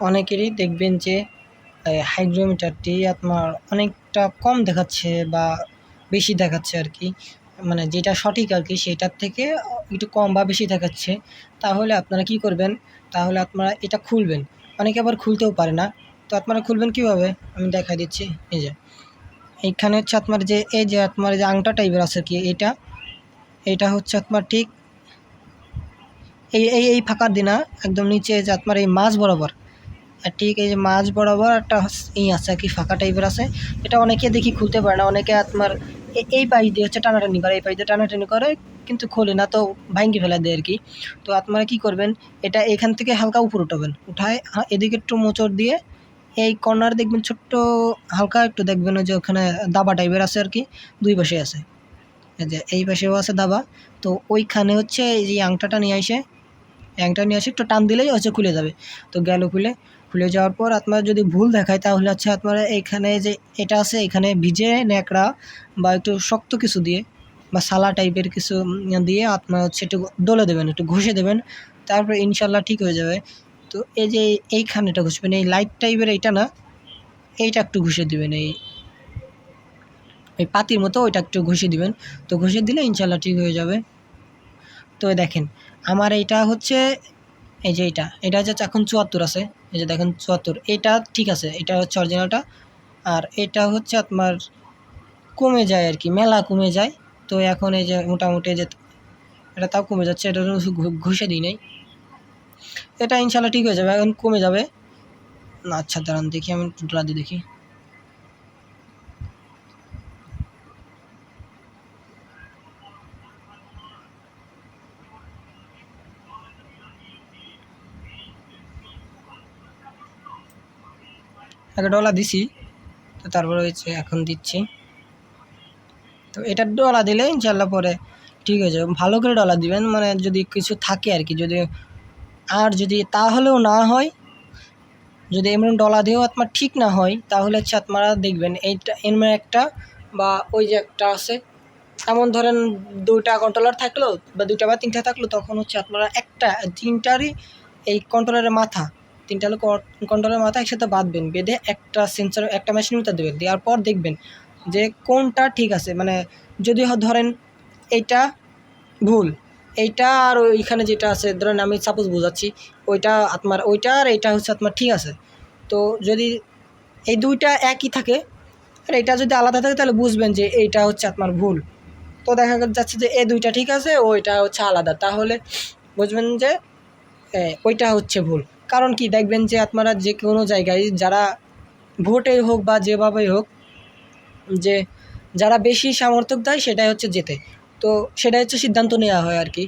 অনেকেরই দেখবেন যে হাইগ্রোমিটারটি আপনার অনেকটা কম দেখাচ্ছে বা বেশি দেখাচ্ছে আর কি মানে যেটা সঠিক আর কি সেটার থেকে একটু কম বা বেশি দেখাচ্ছে। তাহলে আপনারা কি করবেন? তাহলে আপনারা এটা খুলবেন। অনেকে আবার খুলতেও পারে না। তো আপনারা খুলবেন কীভাবে? আমি দেখা দিচ্ছি। এই যে, এইখানে হচ্ছে আপনার যে, এই যে আপনার যে আংটা টাইপের আছে কি এটা এটা হচ্ছে আপনার ঠিক এই এই এই ফাঁকার দিনা, একদম নিচে যে আপনার এই মাছ বরাবর আর ঠিক এই যে মাছ বরাবর একটা ই আছে আর কি, ফাঁকা টাইপের আছে। এটা অনেকে দেখি খুলতে পারে না, অনেকে আপনার এই পাশ দিয়ে হচ্ছে টানাটানি করে, এই পাশ দিয়ে টানাটানি করে, কিন্তু খোলে না, তো ভাঙ্গি ফেলা দেয় আর কি। তো আপনারা কি করবেন, এটা এখান থেকে হালকা উপর উঠাবেন, উঠায় এদিকে একটু মোচড় দিয়ে এই কর্নার দেখবেন ছোট্ট হালকা একটু দেখবেন যে ওখানে দাবা টাইপের আছে আর কি, দুই পাশে আছে। যে এই পাশেও আছে দাবা, তো ওইখানে হচ্ছে এই যে আংটাটা নিয়ে আসে আংটা নিয়ে আসে, একটু টান দিলেই হচ্ছে খুলে যাবে। তো গেল খুলে খুলে যাওয়ার পর আপনার যদি ভুল দেখায়, তাহলে হচ্ছে আপনারা এখানে যে এটা আছে, এখানে ভিজে ন্যাকড়া বা একটু শক্ত কিছু দিয়ে বা সালা টাইপের কিছু দিয়ে আপনার হচ্ছে একটু দলে দেবেন, একটু ঘষে দেবেন, তারপরে ইনশাল্লাহ ঠিক হয়ে যাবে। তো এই যে এইখানেটা ঘষবেন, এই লাইট টাইপের এইটা না, এইটা একটু ঘষে দেবেন, এই এই পাতির মতো ওইটা একটু ঘষে দিবেন। তো ঘষে দিলে ইনশাল্লাহ ঠিক হয়ে যাবে। তো দেখেন, আমার এইটা হচ্ছে, এই যে এইটা, এটা হচ্ছে এখন চুয়াত্তর আছে, এই যে দেখেন চুয়াত্তর, এটা ঠিক আছে, এটা হচ্ছে অরিজিনালটা আর এটা হচ্ছে আপনার কমে যায় আর কি, মেলা কমে যায়, তো এখন এই যে মোটামুটি যে, এটা তাও কমে যাচ্ছে, এটা ঘষে দিই নাই। এটা ইনশাল্লাহ ঠিক হয়ে যাবে, এখন কমে যাবে। আচ্ছা দাঁড়ান, দেখি আমি ডলা দিয়ে দেখি। আগে ডলা দিছি, তো তারপরে হচ্ছে এখন দিচ্ছি। তো এটা ডলা দিলে ইনশাল্লাহ পরে ঠিক হয়ে যাবে। ভালো করে ডলা দিবেন মানে যদি কিছু থাকে আর কি, যদি আর যদি তাহলেও না হয়, যদি এমন ডলা দিয়েও আপনার ঠিক না হয়, তাহলে হচ্ছে আপনারা দেখবেন এইটা, এমন একটা বা ওই যে একটা আছে, এমন ধরেন দুইটা কন্ট্রোলার থাকল বা দুইটা বা তিনটা থাকল, তখন হচ্ছে আপনারা একটা, তিনটারই এই কন্ট্রোলারের মাথা তিনটা হলো কন্ট্রোলের মাথা একসাথে বাঁধবেন, বেঁধে একটা সেন্সার একটা মেশিনের ভিতরে দেবেন, দেওয়ার পর দেখবেন যে কোনটা ঠিক আছে। মানে যদি ধরেন এইটা ভুল, এইটা আর ওইখানে যেটা আছে, ধরেন আমি সাপোজ বোঝাচ্ছি, ওইটা আপনার, ওইটা আর এইটা হচ্ছে আপনার ঠিক আছে। তো যদি এই দুইটা একই থাকে, আর এটা যদি আলাদা থাকে, তাহলে বুঝবেন যে এইটা হচ্ছে আপনার ভুল। তো দেখা যাচ্ছে যে এ দুইটা ঠিক আছে, ওইটা হচ্ছে আলাদা। তাহলে বুঝবেন যে ওইটা হচ্ছে ভুল। কারণ কি? দেখবেন যে আপনারা যে কোনো জায়গায় যারা ভোটে হোক বা যেভাবেই হোক, যে যারা বেশি সামর্থক দেয় সেটাই হচ্ছে যেতে তো সেটাই হচ্ছে সিদ্ধান্ত নেওয়া হয় আর কি।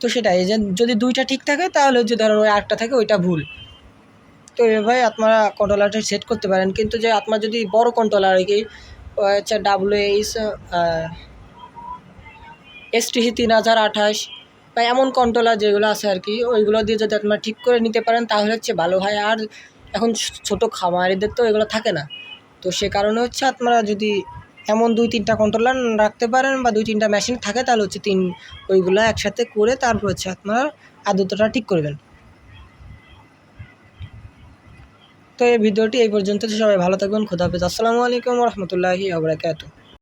তো সেটাই, যে যদি দুইটা ঠিক থাকে তাহলে হচ্ছে ধরেন ওই আটটা থাকে ওইটা ভুল। তো এভাবে আপনারা কন্ট্রোলারটা সেট করতে পারেন। কিন্তু যে আপনার যদি বড় কন্ট্রোলার আর কি হচ্ছে ডাব্লিউ এইচ এস টি তিন হাজার আঠাশ বা এমন কন্ট্রোলার যেগুলো আছে আর কি, ওইগুলো দিয়ে যদি আপনারা ঠিক করে নিতে পারেন, তাহলে হচ্ছে ভালো হয়। আর এখন ছোটো খামারিদের তো এগুলো থাকে না। তো সে কারণে হচ্ছে আপনারা যদি এমন দুই তিনটা কন্ট্রোলার রাখতে পারেন বা দুই তিনটা মেশিন থাকে, তাহলে হচ্ছে তিন, ওইগুলো একসাথে করে তারপর হচ্ছে আপনারা আদ্রতাটা ঠিক করবেন। তো এই ভিডিওটি এই পর্যন্ত। সবাই ভালো থাকবেন। খুদাহাফিজ আসসালামু আলাইকুম রহমতুল্লাহি আবরাকাতু